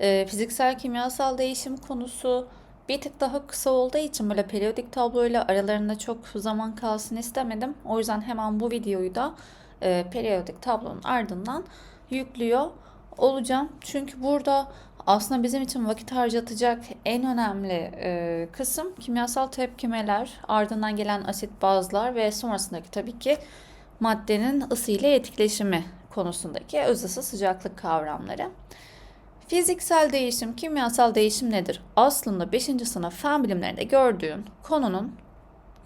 e, fiziksel kimyasal değişim konusu bir tık daha kısa olduğu için böyle periyodik tabloyla aralarında çok zaman kalsın istemedim. O yüzden hemen bu videoyu da e, periyodik tablonun ardından yüklüyor olacağım. Çünkü burada aslında bizim için vakit harcatacak en önemli e, kısım kimyasal tepkimeler, ardından gelen asit bazlar ve sonrasındaki tabii ki maddenin ısı ile etkileşimi konusundaki öz ısı sıcaklık kavramları. Fiziksel değişim, kimyasal değişim nedir? Aslında 5. sınıf fen bilimlerinde gördüğün konunun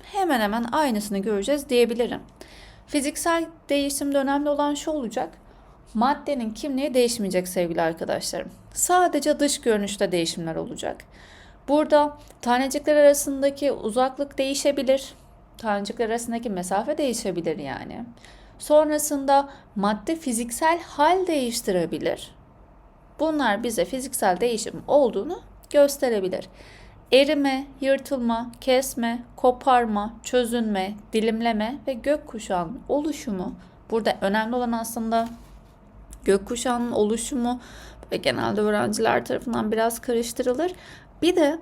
hemen hemen aynısını göreceğiz diyebilirim. Fiziksel değişimde önemli olan şu olacak. Maddenin kimliği değişmeyecek sevgili arkadaşlarım. Sadece dış görünüşte değişimler olacak. Burada tanecikler arasındaki uzaklık değişebilir. Tanecikler arasındaki mesafe değişebilir yani. Sonrasında madde fiziksel hal değiştirebilir. Bunlar bize fiziksel değişim olduğunu gösterebilir. Erime, yırtılma, kesme, koparma, çözünme, dilimleme ve gökkuşağının oluşumu. Burada önemli olan aslında gökkuşağının oluşumu ve genelde öğrenciler tarafından biraz karıştırılır. Bir de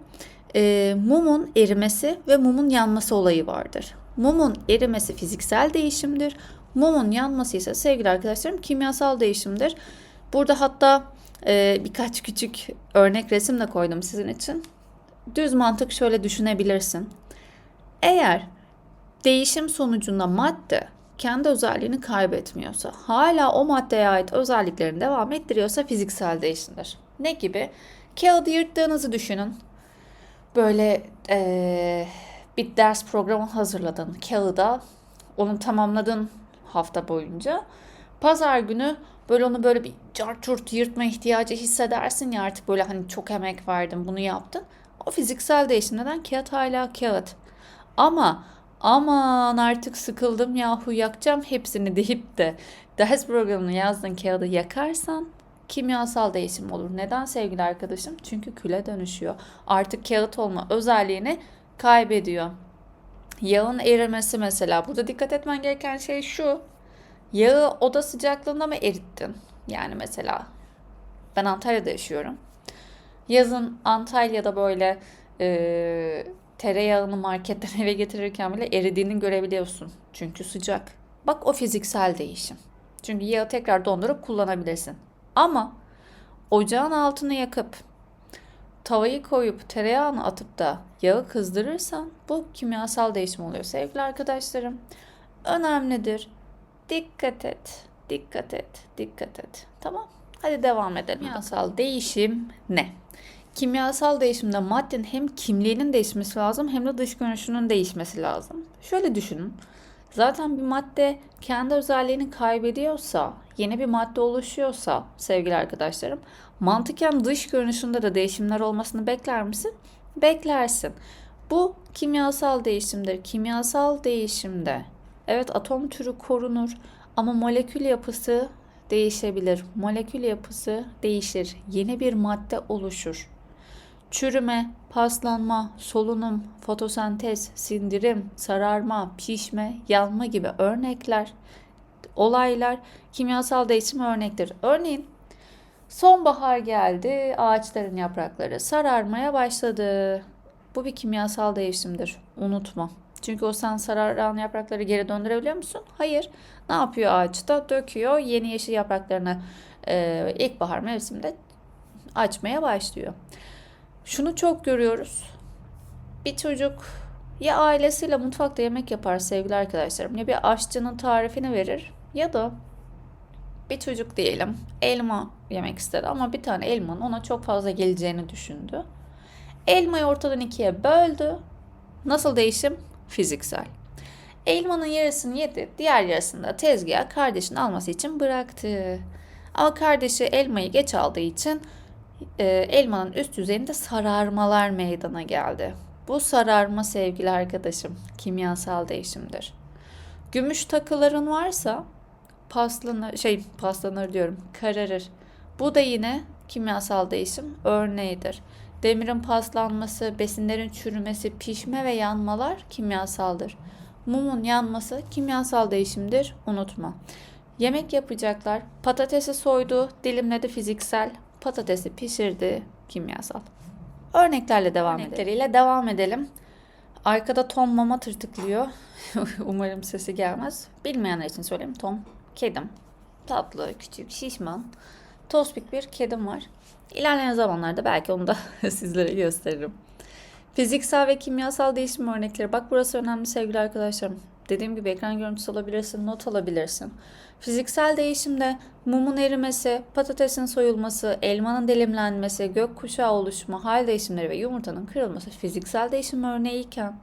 e, mumun erimesi ve mumun yanması olayı vardır. Mumun erimesi fiziksel değişimdir. Mumun yanması ise sevgili arkadaşlarım kimyasal değişimdir. Burada hatta e, birkaç küçük örnek resim de koydum sizin için. Düz mantık şöyle düşünebilirsin. Eğer değişim sonucunda madde kendi özelliğini kaybetmiyorsa, hala o maddeye ait özelliklerini devam ettiriyorsa fiziksel değişimdir. Ne gibi? Kağıdı yırttığınızı düşünün. Böyle ee, bir ders programı hazırladın kağıda, onu tamamladın hafta boyunca. Pazar günü böyle onu böyle bir carçurt yırtma ihtiyacı hissedersin ya artık böyle hani çok emek verdim bunu yaptın. O fiziksel değişim neden? Kağıt hala kağıt. Ama aman artık sıkıldım yahu yakacağım hepsini deyip de ders programını yazdığın kağıdı yakarsan kimyasal değişim olur. Neden sevgili arkadaşım? Çünkü küle dönüşüyor. Artık kağıt olma özelliğini kaybediyor. Yağın erimesi mesela. Burada dikkat etmen gereken şey şu. Yağı oda sıcaklığında mı erittin? Yani mesela ben Antalya'da yaşıyorum. Yazın Antalya'da böyle e, tereyağını marketten eve getirirken bile eridiğini görebiliyorsun. Çünkü sıcak. Bak o fiziksel değişim. Çünkü yağı tekrar dondurup kullanabilirsin. Ama ocağın altını yakıp tavayı koyup tereyağını atıp da yağı kızdırırsan bu kimyasal değişim oluyor sevgili arkadaşlarım. Önemlidir. Dikkat et, dikkat et, dikkat et. Tamam. Hadi devam edelim. Kimyasal değişim ne? Kimyasal değişimde maddenin hem kimliğinin değişmesi lazım hem de dış görünüşünün değişmesi lazım. Şöyle düşünün. Zaten bir madde kendi özelliğini kaybediyorsa, yeni bir madde oluşuyorsa sevgili arkadaşlarım, mantıken dış görünüşünde de değişimler olmasını bekler misin? Beklersin. Bu kimyasal değişimdir. Kimyasal değişimde evet atom türü korunur ama molekül yapısı değişebilir. Molekül yapısı değişir. Yeni bir madde oluşur. Çürüme, paslanma, solunum, fotosentez, sindirim, sararma, pişme, yanma gibi örnekler, olaylar kimyasal değişim örnektir. Örneğin sonbahar geldi, ağaçların yaprakları sararmaya başladı. Bu bir kimyasal değişimdir. Unutma. Çünkü o sen sararan yaprakları geri döndürebiliyor musun? Hayır. Ne yapıyor ağaçta? Döküyor. Yeni yeşil yapraklarını e, ilkbahar mevsiminde açmaya başlıyor. Şunu çok görüyoruz. Bir çocuk ya ailesiyle mutfakta yemek yapar sevgili arkadaşlarım ya bir aşçının tarifini verir ya da bir çocuk diyelim elma yemek istedi ama bir tane elmanın ona çok fazla geleceğini düşündü. Elmayı ortadan ikiye böldü. Nasıl değişim? Fiziksel. Elmanın yarısını yedi, diğer yarısını da tezgaha kardeşin alması için bıraktı. Ama kardeşi elmayı geç aldığı için e, elmanın üst yüzeyinde sararmalar meydana geldi. Bu sararma sevgili arkadaşım kimyasal değişimdir. Gümüş takıların varsa paslanır, şey paslanır diyorum kararır. Bu da yine kimyasal değişim örneğidir. Demirin paslanması, besinlerin çürümesi, pişme ve yanmalar kimyasaldır. Mumun yanması kimyasal değişimdir, unutma. Yemek yapacaklar. Patatesi soydu, dilimledi fiziksel. patatesi pişirdi, kimyasal. Örneklerle devam Örnekleriyle devam edelim. Arkada Tom mama tırtıklıyor. Umarım sesi gelmez. Bilmeyenler için söyleyeyim. Tom, kedim. Tatlı, küçük, şişman, tospik bir kedim var. İlerleyen zamanlarda belki onu da sizlere gösteririm. Fiziksel ve kimyasal değişim örnekleri. Bak burası önemli sevgili arkadaşlarım. Dediğim gibi ekran görüntüsü alabilirsin, not alabilirsin. Fiziksel değişimde mumun erimesi, patatesin soyulması, elmanın dilimlenmesi, gökkuşağı oluşumu, hal değişimleri ve yumurtanın kırılması fiziksel değişim örneğiyken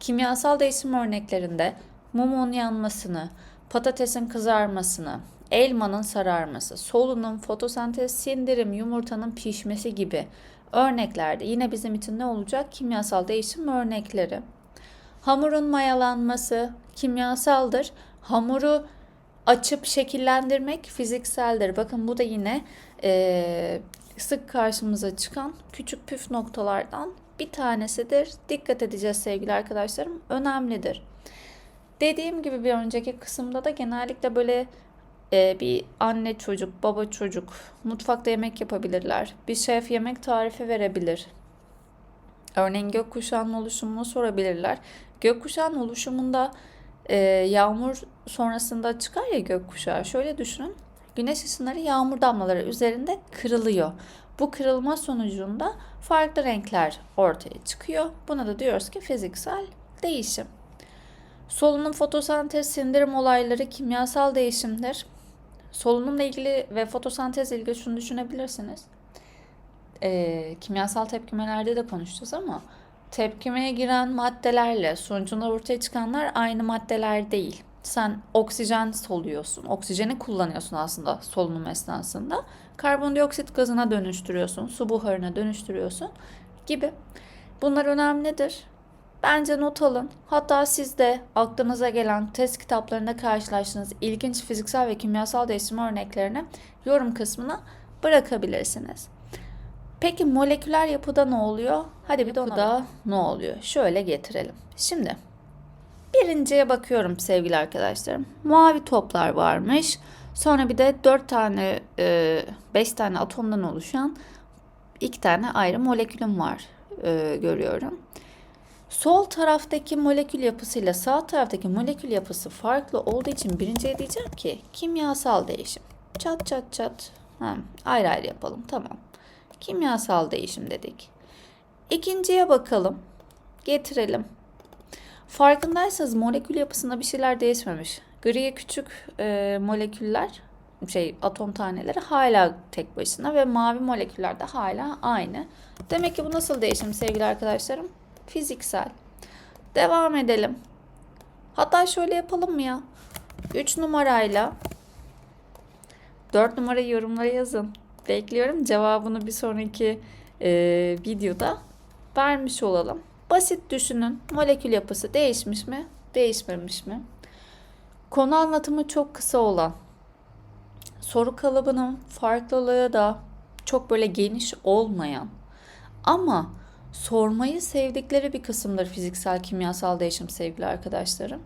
kimyasal değişim örneklerinde mumun yanmasını, patatesin kızarmasını, elmanın sararması, solunum, fotosentez, sindirim, yumurtanın pişmesi gibi örneklerde yine bizim için ne olacak? Kimyasal değişim örnekleri. Hamurun mayalanması kimyasaldır. Hamuru açıp şekillendirmek fizikseldir. Bakın bu da yine e, sık karşımıza çıkan küçük püf noktalardan bir tanesidir. Dikkat edeceğiz sevgili arkadaşlarım. Önemlidir. Dediğim gibi bir önceki kısımda da genellikle böyle e, bir anne çocuk, baba çocuk mutfakta yemek yapabilirler. Bir şef yemek tarifi verebilir. Örneğin gökkuşağının oluşumunu sorabilirler. Gökkuşağının oluşumunda e, yağmur sonrasında çıkar ya gökkuşağı. Şöyle düşünün. Güneş ışınları yağmur damlaları üzerinde kırılıyor. Bu kırılma sonucunda farklı renkler ortaya çıkıyor. Buna da diyoruz ki fiziksel değişim. Solunum, fotosentez, sindirim olayları kimyasal değişimdir. Solunumla ilgili ve fotosentezle ilgili şunu düşünebilirsiniz. E, kimyasal tepkimelerde de konuşacağız ama tepkimeye giren maddelerle sonucunda ortaya çıkanlar aynı maddeler değil. Sen oksijen soluyorsun. Oksijeni kullanıyorsun aslında solunum esnasında. Karbondioksit gazına dönüştürüyorsun. Su buharına dönüştürüyorsun gibi. Bunlar önemlidir. Bence not alın. Hatta siz de aklınıza gelen test kitaplarında karşılaştığınız ilginç fiziksel ve kimyasal değişim örneklerini yorum kısmına bırakabilirsiniz. Peki moleküler yapıda ne oluyor? Hadi bir de ona da ne oluyor? Şöyle getirelim. Şimdi birinciye bakıyorum sevgili arkadaşlarım. Mavi toplar varmış. Sonra bir de 4 tane, 5 tane atomdan oluşan iki tane ayrı molekülüm var e, görüyorum. Sol taraftaki molekül yapısıyla sağ taraftaki molekül yapısı farklı olduğu için birinciye diyeceğim ki kimyasal değişim. Çat çat çat. Ha, ayrı ayrı yapalım tamam. Kimyasal değişim dedik. İkinciye bakalım. Getirelim. Farkındaysanız molekül yapısında bir şeyler değişmemiş. Gri küçük e, moleküller, şey atom taneleri hala tek başına ve mavi moleküller de hala aynı. Demek ki bu nasıl değişim sevgili arkadaşlarım? Fiziksel. Devam edelim. Hatta şöyle yapalım mı ya? 3 numarayla 4 numarayı yorumlara yazın. Bekliyorum cevabını bir sonraki e, videoda vermiş olalım. Basit düşünün. Molekül yapısı değişmiş mi? Değişmemiş mi? Konu anlatımı çok kısa olan, soru kalıbının farklılığı da çok böyle geniş olmayan ama sormayı sevdikleri bir kısımdır fiziksel kimyasal değişim sevgili arkadaşlarım.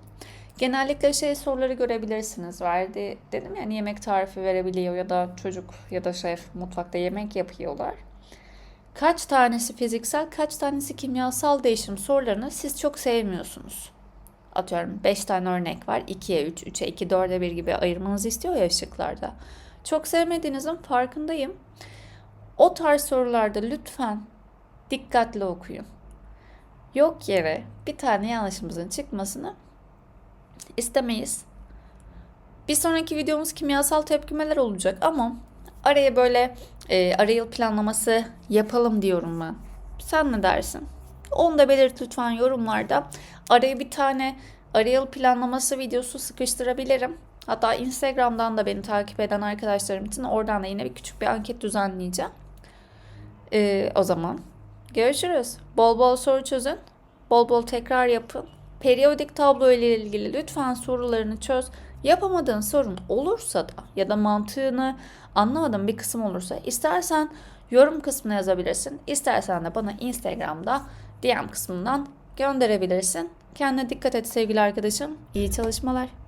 Genellikle şey soruları görebilirsiniz. Verdi dedim yani yemek tarifi verebiliyor ya da çocuk ya da şef mutfakta yemek yapıyorlar. Kaç tanesi fiziksel, kaç tanesi kimyasal değişim sorularını siz çok sevmiyorsunuz. Atıyorum 5 tane örnek var. 2'ye 3, 3'e 2, 4'e 1 gibi ayırmanızı istiyor ya ışıklarda. Çok sevmediğinizin farkındayım. O tarz sorularda lütfen dikkatli okuyun. Yok yere bir tane yanlışımızın çıkmasını istemeyiz. Bir sonraki videomuz kimyasal tepkimeler olacak ama araya böyle e, arayıl planlaması yapalım diyorum ben. Sen ne dersin? Onu da belirt lütfen yorumlarda. Araya bir tane arayıl planlaması videosu sıkıştırabilirim. Hatta Instagram'dan da beni takip eden arkadaşlarım için oradan da yine bir küçük bir anket düzenleyeceğim. Ee, o zaman görüşürüz. Bol bol soru çözün. Bol bol tekrar yapın. Periyodik tablo ile ilgili lütfen sorularını çöz. Yapamadığın sorun olursa da ya da mantığını anlamadığın bir kısım olursa istersen yorum kısmına yazabilirsin. İstersen de bana Instagram'da DM kısmından gönderebilirsin. Kendine dikkat et sevgili arkadaşım. İyi çalışmalar.